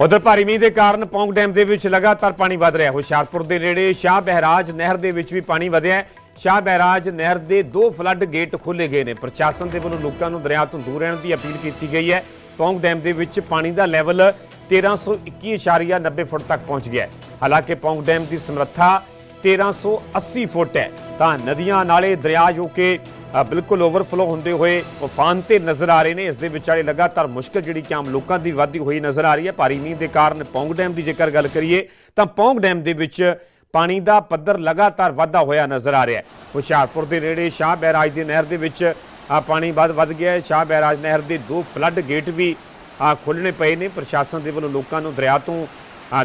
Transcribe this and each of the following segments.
ਉਧਰ ਭਾਰੀ ਮੀਂਹ ਦੇ ਕਾਰਨ ਪੌਂਗ ਡੈਮ ਦੇ ਵਿੱਚ ਲਗਾਤਾਰ ਪਾਣੀ ਵਧ ਰਿਹਾ। ਹੁਸ਼ਿਆਰਪੁਰ ਦੇ ਨੇੜੇ ਸ਼ਾਹ ਬਹਿਰਾਜ ਨਹਿਰ ਦੇ ਵਿੱਚ ਵੀ ਪਾਣੀ ਵਧਿਆ ਸ਼ਾਹ ਬਹਿਰਾਜ ਨਹਿਰ ਦੇ ਦੋ ਫਲੱਡ ਗੇਟ ਖੋਲੇ ਗਏ ਨੇ। ਪ੍ਰਸ਼ਾਸਨ ਦੇ ਵੱਲੋਂ ਲੋਕਾਂ ਨੂੰ ਦਰਿਆ ਤੋਂ ਦੂਰ ਰਹਿਣ ਦੀ ਅਪੀਲ ਕੀਤੀ ਗਈ ਹੈ। ਪੌਂਗ ਡੈਮ ਦੇ ਵਿੱਚ ਪਾਣੀ ਦਾ ਲੈਵਲ 1321.90 ਫੁੱਟ ਤੱਕ ਪਹੁੰਚ ਗਿਆ ਹੈ। ਹਾਲਾਂਕਿ ਪੌਂਗ ਡੈਮ ਦੀ ਸਮਰੱਥਾ 1380 ਫੁੱਟ ਹੈ। ਤਾਂ ਨਦੀਆਂ ਨਾਲੇ ਦਰਿਆ ਜੋ ਕਿ ਬਿਲਕੁਲ ਓਵਰਫਲੋ ਹੁੰਦੇ ਹੋਏ ਉਫਾਨ ਤੇ ਨਜ਼ਰ ਆ ਰਹੇ ਨੇ। ਇਸ ਦੇ ਵਿਚਾਲੇ ਲਗਾਤਾਰ ਮੁਸ਼ਕਲ ਜਿਹੜੀ ਕਿ ਆਮ ਲੋਕਾਂ ਦੀ ਵਾਧੀ ਹੋਈ ਨਜ਼ਰ ਆ ਰਹੀ ਹੈ। ਭਾਰੀ ਮੀਂਹ ਦੇ ਕਾਰਨ ਪੌਂਗ ਡੈਮ ਦੀ ਜੇਕਰ ਗੱਲ ਕਰੀਏ, ਤਾਂ ਪੌਂਗ ਡੈਮ ਦੇ ਵਿੱਚ ਪਾਣੀ ਦਾ ਪੱਧਰ ਲਗਾਤਾਰ ਵਾਧਾ ਹੋਇਆ ਨਜ਼ਰ ਆ ਰਿਹਾ ਹੈ। ਹੁਸ਼ਿਆਰਪੁਰ ਦੇ ਨੇੜੇ ਸ਼ਾਹ ਬਹਿਰਾਜ ਦੀ ਨਹਿਰ ਦੇ ਵਿੱਚ ਆ ਪਾਣੀ ਵੱਧ ਵੱਧ ਗਿਆ ਹੈ। ਸ਼ਾਹ ਬਹਿਰਾਜ ਨਹਿਰ ਦੇ ਦੋ ਫਲੱਡ ਗੇਟ ਵੀ ਆ ਖੋਲ੍ਹਣੇ ਪਏ ਨੇ। ਪ੍ਰਸ਼ਾਸਨ ਦੇ ਵੱਲੋਂ ਲੋਕਾਂ ਨੂੰ ਦਰਿਆ ਤੋਂ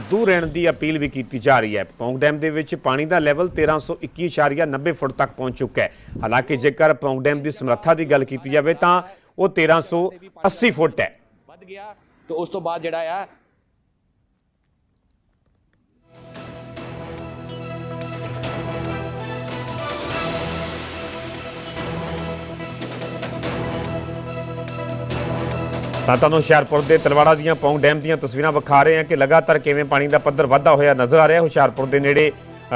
ਦੂਰ ਰਹਿਣ ਦੀ ਅਪੀਲ ਵੀ ਕੀਤੀ ਜਾ ਰਹੀ ਹੈ। ਪੌਂਗ ਡੈਮ ਦੇ ਵਿੱਚ ਪਾਣੀ ਦਾ ਲੈਵਲ 1321.90 ਫੁੱਟ ਤੱਕ ਪਹੁੰਚ ਚੁੱਕਾ ਹੈ। ਹਾਲਾਂਕਿ ਜੇਕਰ ਪੌਂਗ ਡੈਮ ਦੀ ਸਮਰੱਥਾ ਦੀ ਗੱਲ ਕੀਤੀ ਜਾਵੇ ਤਾਂ ਉਹ 1380 ਫੁੱਟ ਹੈ। ਵੱਧ ਗਿਆ। ਤੇ ਉਸ ਤੋਂ ਬਾਅਦ ਜਿਹੜਾ ਆ ਤਾਂ ਤੁਹਾਨੂੰ ਹੁਸ਼ਿਆਰਪੁਰ ਦੇ ਤਲਵਾੜਾ ਦੀਆਂ ਪੌਂਗ ਡੈਮ ਦੀਆਂ ਤਸਵੀਰਾਂ ਵਿਖਾ ਰਹੇ ਹਾਂ ਕਿ ਲਗਾਤਾਰ ਕਿਵੇਂ ਪਾਣੀ ਦਾ ਪੱਧਰ ਵਧਦਾ ਹੋਇਆ ਨਜ਼ਰ ਆ ਰਿਹਾ। ਹੁਸ਼ਿਆਰਪੁਰ ਦੇ ਨੇੜੇ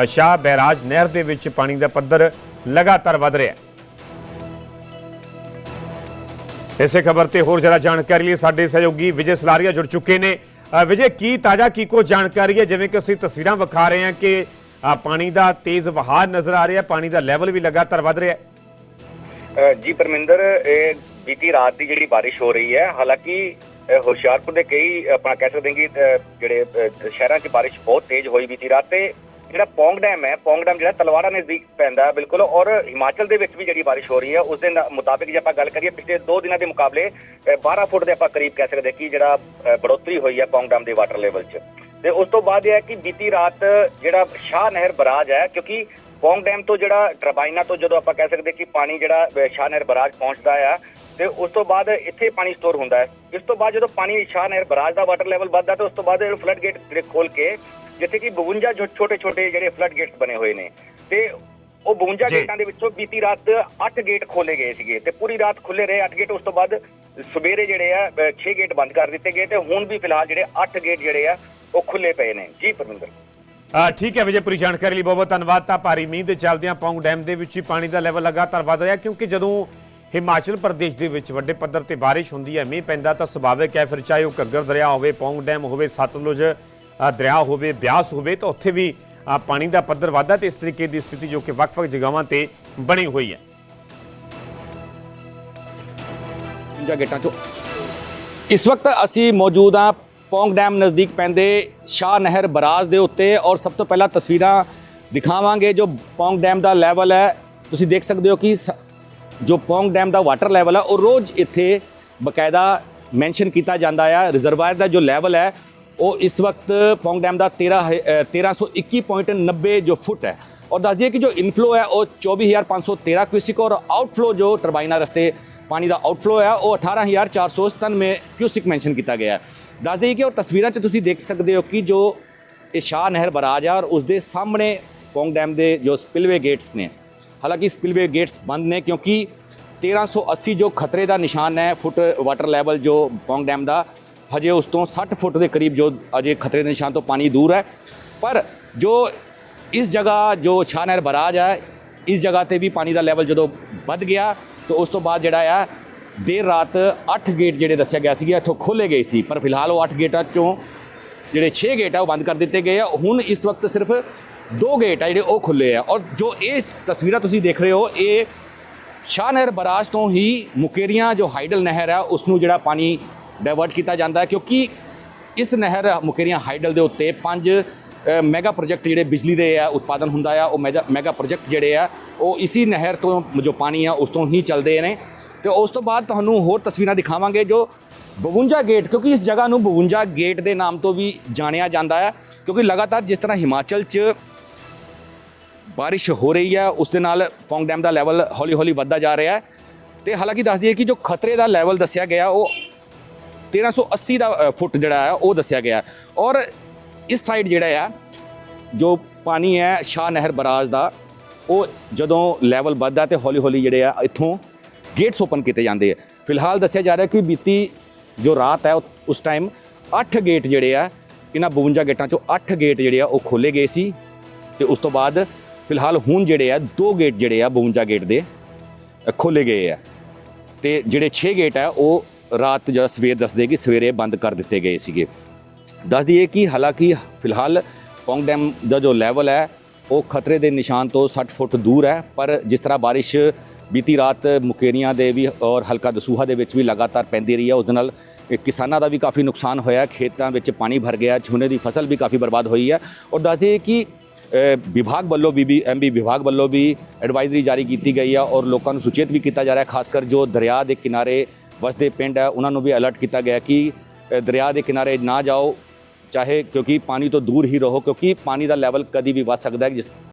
ਸ਼ਾਹ ਬਹਿਰਾਜ ਨਹਿਰ ਦੇ ਵਿੱਚ ਪਾਣੀ ਦਾ ਪੱਧਰ ਲਗਾਤਾਰ ਵਧ ਰਿਹਾ ਇਸੇ ਖਬਰ ਤੇ ਹੋਰ ਜਰਾ ਜਾਣਕਾਰੀ ਲਈ ਸਾਡੇ ਸਹਿਯੋਗੀ ਵਿਜੇ ਸਲਾਰੀਆ ਜੁੜ ਚੁੱਕੇ ਨੇ। ਵਿਜੇ, ਕੀ ਤਾਜ਼ਾ, ਕੀ ਕੋ ਜਾਣਕਾਰੀ ਹੈ? ਜਿਵੇਂ ਕਿ ਅਸੀਂ ਤਸਵੀਰਾਂ ਵਿਖਾ ਰਹੇ ਹਾਂ ਕਿ ਪਾਣੀ ਦਾ ਤੇਜ਼ ਵਹਾਅ ਨਜ਼ਰ ਆ ਰਿਹਾ, ਪਾਣੀ ਦਾ ਲੈਵਲ ਵੀ ਲਗਾਤਾਰ ਵਧ ਰਿਹਾ ਹੈ। ਜੀ ਪਰਮਿੰਦਰ, ਇਹ ਬੀਤੀ ਰਾਤ ਦੀ ਜਿਹੜੀ ਬਾਰਿਸ਼ ਹੋ ਰਹੀ ਹੈ ਹਾਲਾਂਕਿ ਹੁਸ਼ਿਆਰਪੁਰ ਦੇ ਕਈ ਆਪਾਂ ਕਹਿ ਸਕਦੇ ਕਿ ਜਿਹੜੇ ਸ਼ਹਿਰਾਂ 'ਚ ਬਾਰਿਸ਼ ਬਹੁਤ ਤੇਜ਼ ਹੋਈ ਬੀਤੀ ਰਾਤ ਤੇ ਜਿਹੜਾ ਪੌਂਗ ਡੈਮ ਹੈ ਪੌਂਗ ਡੈਮ ਜਿਹੜਾ ਤਲਵਾੜਾ ਨਜ਼ਦੀਕ ਪੈਂਦਾ ਬਿਲਕੁਲ ਔਰ ਹਿਮਾਚਲ ਦੇ ਵਿੱਚ ਵੀ ਜਿਹੜੀ ਬਾਰਿਸ਼ ਹੋ ਰਹੀ ਹੈ ਉਸ ਦੇ ਮੁਤਾਬਿਕ ਜੇ ਆਪਾਂ ਗੱਲ ਕਰੀਏ ਪਿਛਲੇ 2 ਦਿਨਾਂ ਦੇ ਮੁਕਾਬਲੇ ਅ, 12 ਫੁੱਟ ਦੇ ਆਪਾਂ ਕਰੀਬ ਕਹਿ ਸਕਦੇ ਕਿ ਜਿਹੜਾ ਬੜੋਤਰੀ ਹੋਈ ਹੈ ਪੌਂਗ ਡੈਮ ਦੇ ਵਾਟਰ ਲੈਵਲ 'ਚ। ਤੇ ਉਸ ਤੋਂ ਬਾਅਦ ਇਹ ਹੈ ਕਿ ਬੀਤੀ ਰਾਤ ਜਿਹੜਾ ਸ਼ਾਹ ਨਹਿਰ ਬਰਾਜ ਹੈ ਕਿਉਂਕਿ ਪੌਂਗ ਡੈਮ ਤੋਂ ਜਿਹੜਾ ਟਰਬਾਈਨਾਂ ਤੋਂ ਜਦੋਂ ਆਪਾਂ ਕਹਿ ਸਕਦੇ ਕਿ ਪਾਣੀ ਜਿਹੜਾ ਸ਼ਾਹ ਨਹਿਰ ਬਰਾਜ ਪਹੁੰਚਦਾ ਆ ਤੇ ਉਸ ਤੋਂ ਬਾਅਦ ਇੱਥੇ ਪਾਣੀ ਸਟੋਰ ਹੁੰਦਾ ਹੈ। ਇਸ ਤੋਂ ਬਾਅਦ ਜਦੋਂ ਪਾਣੀ ਸ਼ਾਹ ਨਹਿਰ ਬਰਾਜ ਦਾ ਵਾਟਰ ਲੈਵਲ ਵੱਧਦਾ ਤੇ ਉਸ ਤੋਂ ਬਾਅਦ ਫਲੱਡ ਗੇਟ ਜਿਹੜੇ ਖੋਲ ਕੇ ਜਿੱਥੇ ਕਿ 52 ਛੋਟੇ ਛੋਟੇ ਜਿਹੜੇ ਫਲੱਡ ਗੇਟਸ ਬਣੇ ਹੋਏ ਨੇ। ਤੇ ਉਹ 52 ਜੀ। ਗੇਟਾਂ ਦੇ ਵਿੱਚੋਂ ਬੀਤੀ ਰਾਤ 8 ਗੇਟ ਖੋਲੇ ਗਏ ਸੀਗੇ ਤੇ ਪੂਰੀ ਰਾਤ ਖੁੱਲੇ ਰਹੇ 8 ਗੇਟ ਉਸ ਤੋਂ ਬਾਅਦ ਸਵੇਰੇ ਜਿਹੜੇ ਆ 6 ਗੇਟ ਬੰਦ ਕਰ ਦਿੱਤੇ ਗਏ ਤੇ ਹੁਣ ਵੀ ਫਿਲਹਾਲ ਜਿਹੜੇ 8 ਗੇਟ ਜਿਹੜੇ ਆ ਉਹ ਖੁੱਲੇ ਪਏ ਨੇ। ਜੀ ਪਰਮਿੰਦਰ। ਠੀਕ ਹੈ ਵਿਜੇਪੁਰੀ ਜਾਣਕਾਰੀ ਲਈ ਬਹੁਤ ਬਹੁਤ ਧੰਨਵਾਦ। ਤਾਂ ਭਾਰੀ ਮੀਂਹ ਦੇ ਚੱਲਦਿਆਂ ਪੌਂਗ ਡੈਮ ਦੇ ਵਿੱਚ ਹੀ ਪਾਣੀ ਦਾ ਲੈਵਲ ਲਗਾਤਾਰ ਵਧ ਰਿਹਾ ਕਿਉਂਕਿ ਜਦੋਂ ਹਿਮਾਚਲ ਪ੍ਰਦੇਸ਼ ਦੇ ਵਿੱਚ ਵੱਡੇ ਪੱਧਰ ਤੇ ਬਾਰਿਸ਼ ਹੁੰਦੀ ਹੈ, ਮੀਂਹ ਪੈਂਦਾ ਤਾਂ ਸੁਭਾਵਿਕ ਹੈ, ਫਿਰ ਚਾਹੇ ਉਹ ਘੱਗਰ ਦਰਿਆ ਹੋਵੇ, ਪੌਂਗ ਡੈਮ ਹੋਵੇ, ਸਤਲੁਜ ਦਰਿਆ ਹੋਵੇ, ਬਿਆਸ ਹੋਵੇ, ਤਾਂ ਉੱਥੇ ਵੀ ਪਾਣੀ ਦਾ ਪੱਧਰ ਵਧਦਾ ਤੇ ਇਸ ਤਰੀਕੇ ਦੀ ਸਥਿਤੀ ਜੋ ਕਿ ਵੱਖ-ਵੱਖ ਜਗ੍ਹਾਵਾਂ ਤੇ ਬਣੀ ਹੋਈ ਹੈ। ਜਾਂ ਗੇਟਾਂ ਚੋਂ। ਇਸ ਵਕਤ ਅਸੀਂ ਮੌਜੂਦ ਹਾਂ ਪੌਂਗ ਡੈਮ ਨਜ਼ਦੀਕ ਪੈਂਦੇ ਸ਼ਾਹ ਨਹਿਰ ਬਰਾਜ ਦੇ ਉੱਤੇ ਔਰ ਸਭ ਤੋਂ ਪਹਿਲਾਂ ਤਸਵੀਰਾਂ ਦਿਖਾਵਾਂਗੇ ਜੋ ਪੌਂਗ ਡੈਮ ਦਾ ਲੈਵਲ ਹੈ। ਤੁਸੀਂ ਦੇਖ ਸਕਦੇ ਹੋ ਕਿ ਸ- ਜੋ ਪੌਂਗ ਡੈਮ ਦਾ ਵਾਟਰ ਲੈਵਲ ਹੈ ਉਹ ਰੋਜ਼ ਇੱਥੇ ਬਕਾਇਦਾ ਮੈਂਸ਼ਨ ਕੀਤਾ ਜਾਂਦਾ ਆ। ਰਿਜ਼ਰਵਾਇਰ ਦਾ ਜੋ ਲੈਵਲ ਹੈ ਉਹ ਇਸ ਵਕਤ ਪੌਂਗ ਡੈਮ ਦਾ 13 ਹੈ- ਅ, 1321.90 ਜੋ ਫੁੱਟ ਹੈ। ਔਰ ਦੱਸ ਦਈਏ ਕਿ ਜੋ ਇਨਫਲੋ ਹੈ ਉਹ 24513 ਕਿਊਸਿਕ ਔਰ ਆਊਟਫਲੋ ਜੋ ਟਰਬਾਈਨਾਂ ਰਸਤੇ ਪਾਣੀ ਦਾ ਆਊਟਫਲੋ ਹੈ ਉਹ 18497 ਕਿਊਸਿਕ ਮੈਂਸ਼ਨ ਕੀਤਾ ਗਿਆ ਹੈ। ਦੱਸ ਦਈਏ ਕਿ ਉਹ ਤਸਵੀਰਾਂ 'ਚ ਤੁਸੀਂ ਦੇਖ ਸਕਦੇ ਹੋ ਕਿ ਜੋ ਇਹ ਸ਼ਾਹ ਨਹਿਰ ਬਰਾਜ ਹੈ ਔਰ ਉਸ ਦੇ ਸਾਹਮਣੇ ਪੌਂਗ ਡੈਮ ਦੇ ਜੋ ਸਪਿਲਵੇ ਗੇਟਸ ਨੇ ਹਾਲਾਂਕਿ ਸਪਿਲਵੇ ਗੇਟਸ ਬੰਦ ਨੇ ਕਿਉਂਕਿ 1380 ਜੋ ਖਤਰੇ ਦਾ ਨਿਸ਼ਾਨ ਹੈ, ਫੁੱਟ ਵਾਟਰ ਲੈਵਲ ਜੋ ਪੌਂਗ ਡੈਮ ਦਾ, ਹਜੇ ਉਸ ਤੋਂ 60 ਫੁੱਟ ਦੇ ਕਰੀਬ ਜੋ ਅਜੇ ਖਤਰੇ ਦੇ ਨਿਸ਼ਾਨ ਤੋਂ ਪਾਣੀ ਦੂਰ ਹੈ। ਪਰ ਜੋ ਇਸ ਜਗ੍ਹਾ ਜੋ ਸ਼ਾਹਨਹਿਰ ਬਰਾਜ ਹੈ, ਇਸ ਜਗ੍ਹਾ ਤੇ ਵੀ ਪਾਣੀ ਦਾ ਲੈਵਲ ਜਦੋਂ ਵੱਧ ਗਿਆ, ਤਾਂ ਉਸ ਤੋਂ ਬਾਅਦ ਜਿਹੜਾ ਆ, ਦੇਰ ਰਾਤ 8 ਗੇਟ ਜਿਹੜੇ ਦੱਸਿਆ ਗਿਆ ਸੀ ਇੱਥੋਂ ਖੋਲੇ ਗਏ ਸੀ। ਪਰ ਫਿਲਹਾਲ ਉਹ 8 ਗੇਟਾਂ ਚੋਂ ਜਿਹੜੇ 6 ਗੇਟ ਆ, ਉਹ ਬੰਦ ਕਰ ਦਿੱਤੇ ਗਏ ਆ। ਹੁਣ ਇਸ ਵਕਤ ਸਿਰਫ ਦੋ ਗੇਟ ਆ ਜਿਹੜੇ ਉਹ ਖੁੱਲੇ ਆ। ਔਰ ਜੋ ਇਹ ਤਸਵੀਰਾਂ ਤੁਸੀਂ ਦੇਖ ਰਹੇ ਹੋ, ਇਹ ਸ਼ਾਹ ਨਹਿਰ ਬਰਾਜ ਤੋਂ ਹੀ ਮੁਕੇਰੀਆਂ, ਜੋ ਹਾਈਡਲ ਨਹਿਰ ਹੈ ਉਸ ਨੂੰ ਜਿਹੜਾ ਪਾਣੀ ਡਾਇਵਰਟ ਕੀਤਾ ਜਾਂਦਾ ਹੈ। ਕਿਉਂਕਿ ਇਸ ਨਹਿਰ, ਮੁਕੇਰੀਆਂ ਹਾਈਡਲ ਦੇ ਉੱਤੇ ਪੰਜ ਮੈਗਾ ਪ੍ਰੋਜੈਕਟ ਜਿਹੜੇ ਬਿਜਲੀ ਦੇ ਆ, ਉਤਪਾਦਨ ਹੁੰਦਾ ਆ। ਉਹ ਮੈਗਾ ਮੈਗਾ ਪ੍ਰੋਜੈਕਟ ਜਿਹੜੇ ਆ, ਉਹ ਇਸੀ ਨਹਿਰ ਤੋਂ ਜੋ ਪਾਣੀ ਆ, ਉਸ ਤੋਂ ਹੀ ਚੱਲਦੇ ਨੇ। ਤੇ ਉਸ ਤੋਂ ਬਾਅਦ ਤੁਹਾਨੂੰ ਹੋਰ ਤਸਵੀਰਾਂ ਦਿਖਾਵਾਂਗੇ ਜੋ 52 ਗੇਟ ਕਿਉਂਕਿ ਇਸ ਜਗ੍ਹਾ ਨੂੰ 52 ਗੇਟ ਦੇ ਨਾਮ ਤੋਂ ਵੀ ਜਾਣਿਆ ਜਾਂਦਾ ਹੈ ਕਿਉਂਕਿ ਲਗਾਤਾਰ ਜਿਸ ਤਰ੍ਹਾਂ ਹਿਮਾਚਲ 'ਚ ਬਾਰਿਸ਼ ਹੋ ਰਹੀ ਹੈ, ਉਸ ਦੇ ਨਾਲ ਪੌਂਗ ਡੈਮ ਦਾ ਲੈਵਲ ਹੌਲੀ-ਹੌਲੀ ਵੱਧਦਾ ਜਾ ਰਿਹਾ ਹੈ। ਤੇ ਹਾਲਾਂਕਿ ਦੱਸ ਦਈਏ ਕਿ ਜੋ ਖਤਰੇ ਦਾ ਲੈਵਲ ਦੱਸਿਆ ਗਿਆ, ਉਹ 1380 ਦਾ ਫੁੱਟ ਜਿਹੜਾ ਹੈ, ਉਹ ਦੱਸਿਆ ਗਿਆ ਔਰ ਇਸ ਸਾਈਡ ਜਿਹੜਾ ਆ ਜੋ ਪਾਣੀ ਹੈ ਸ਼ਾਹ ਨਹਿਰ ਬਰਾਜ ਦਾ, ਉਹ ਜਦੋਂ ਲੈਵਲ ਵੱਧਦਾ ਤੇ ਹੌਲੀ-ਹੌਲੀ ਜਿਹੜੇ ਆ, ਇੱਥੋਂ ਗੇਟਸ ਓਪਨ ਕੀਤੇ ਜਾਂਦੇ ਆ। ਫਿਲਹਾਲ ਦੱਸਿਆ ਜਾ ਰਿਹਾ ਕਿ ਬੀਤੀ ਜੋ ਰਾਤ ਹੈ ਉਸ ਟਾਈਮ 8 ਗੇਟ ਜਿਹੜੇ ਆ, ਇਹਨਾਂ 52 ਗੇਟਾਂ ਚੋਂ 8 ਗੇਟ ਜਿਹੜੇ ਆ, ਉਹ ਖੋਲੇ ਗਏ ਸੀ। ਤੇ ਉਸ ਤੋਂ ਬਾਅਦ ਫਿਲਹਾਲ ਹੁਣ ਜਿਹੜੇ ਆ, ਦੋ ਗੇਟ ਜਿਹੜੇ ਆ 52 ਗੇਟ ਦੇ ਖੋਲੇ ਗਏ ਆ। ਤੇ ਜਿਹੜੇ 6 ਗੇਟ ਆ, ਉਹ ਰਾਤ ਜਾਂ ਸਵੇਰ ਦੱਸਦੇ ਕਿ ਸਵੇਰੇ ਬੰਦ ਕਰ ਦਿੱਤੇ ਗਏ ਸੀਗੇ। ਦੱਸ ਦਈਏ ਕਿ ਹਾਲਾਂਕਿ ਫਿਲਹਾਲ ਪੌਂਗ ਡੈਮ ਦਾ ਜੋ ਲੈਵਲ ਹੈ, ਉਹ ਖਤਰੇ ਦੇ ਨਿਸ਼ਾਨ ਤੋਂ 60 ਫੁੱਟ ਦੂਰ ਹੈ, ਪਰ ਜਿਸ ਤਰ੍ਹਾਂ ਬਾਰਿਸ਼ ਬੀਤੀ ਰਾਤ ਮੁਕੇਰੀਆਂ ਦੇ ਵੀ ਔਰ ਹਲਕਾ ਦਸੂਹਾ ਦੇ ਵਿੱਚ ਵੀ ਲਗਾਤਾਰ ਪੈਂਦੀ ਰਹੀ ਹੈ ਉਸ ਦੇ ਨਾਲ ਇਹ ਕਿਸਾਨਾਂ ਦਾ ਵੀ ਕਾਫੀ ਨੁਕਸਾਨ ਹੋਇਆ ਖੇਤਾਂ ਵਿੱਚ ਪਾਣੀ ਭਰ ਗਿਆ ਝੋਨੇ ਦੀ ਫਸਲ ਵੀ ਕਾਫੀ ਬਰਬਾਦ ਹੋਈ ਹੈ। ਔਰ ਦੱਸ ਦਈਏ ਕਿ ਵਿਭਾਗ ਵੱਲੋਂ ਵੀ ਵੀ ਐਮਬੀ ਵਿਭਾਗ ਵੱਲੋਂ ਵੀ ਐਡਵਾਈਜ਼ਰੀ ਜਾਰੀ ਕੀਤੀ ਗਈ ਹੈ ਔਰ ਲੋਕਾਂ ਨੂੰ ਸੁਚੇਤ ਵੀ ਕੀਤਾ ਜਾ ਰਿਹਾ ਖਾਸ ਕਰ ਜੋ ਦਰਿਆ ਦੇ ਕਿਨਾਰੇ ਵਸਦੇ ਪਿੰਡ ਹੈ ਉਹਨਾਂ ਨੂੰ ਵੀ ਅਲਰਟ ਕੀਤਾ ਗਿਆ ਕਿ ਦਰਿਆ ਦੇ ਕਿਨਾਰੇ ਨਾ ਜਾਓ, ਚਾਹੇ ਕਿਉਂਕਿ ਪਾਣੀ ਤੋਂ ਦੂਰ ਹੀ ਰਹੋ, ਕਿਉਂਕਿ ਪਾਣੀ ਦਾ ਲੈਵਲ ਕਦੀ ਵੀ ਵੱਧ ਸਕਦਾ ਹੈ, ਜਿਸ